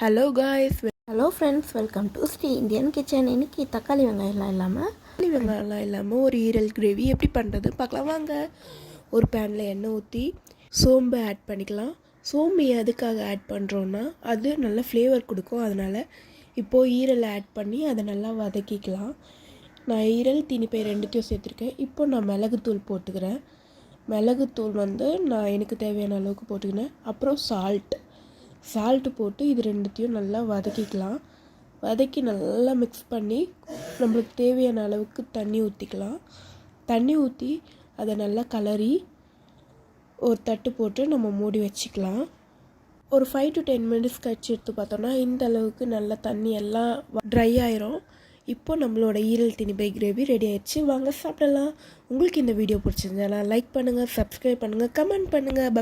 Hello guys hello friends welcome to Sri Indian kitchen இன்னைக்கு தக்காளி வெங்காயம்லாம் இல்லாமல் தக்காளி வெங்காயம்லாம் இல்லாமல் ஒரு ஈரல் கிரேவி எப்படி பண்ணுறது பார்க்கலாம். வாங்க. ஒரு பேனில் எண்ணெய் ஊற்றி சோம்பு ஆட் பண்ணிக்கலாம். சோம்பு எதுக்காக ஆட் பண்ணுறோன்னா அது நல்ல ஃப்ளேவர் கொடுக்கும். அதனால் இப்போது ஈரலை ஆட் பண்ணி அதை நல்லா வதக்கிக்கலாம். நான் ஈரல் தீனிப்பை ரெண்டுத்தையும் சேர்த்துருக்கேன். இப்போ நான் மிளகுத்தூள் போட்டுக்கிறேன். மிளகுத்தூள் வந்து நான் எனக்கு தேவையான அளவுக்கு போட்டுக்கினேன் அப்புறம் சால்ட் சால்ட்டு போட்டு இது ரெண்டுத்தையும் நல்லா வதக்கிக்கலாம். வதக்கி நல்லா மிக்ஸ் பண்ணி நம்மளுக்கு தேவையான அளவுக்கு தண்ணி ஊற்றிக்கலாம் தண்ணி ஊற்றி அதை நல்லா கலரி ஒரு தட்டு போட்டு நம்ம மூடி வச்சுக்கலாம். ஒரு ஃபைவ் டு டென் மினிட்ஸ் கழிச்சு எடுத்து பார்த்தோன்னா இந்த அளவுக்கு நல்லா தண்ணி எல்லாம் ட்ரை ஆயிரும். இப்போ நம்மளோட ஈரல் திணிப்பை கிரேவி ரெடி ஆயிடுச்சு. வாங்க சாப்பிடலாம். உங்களுக்கு இந்த வீடியோ பிடிச்சிருந்தா லைக் பண்ணுங்கள் சப்ஸ்கிரைப் பண்ணுங்கள் கமெண்ட் பண்ணுங்கள்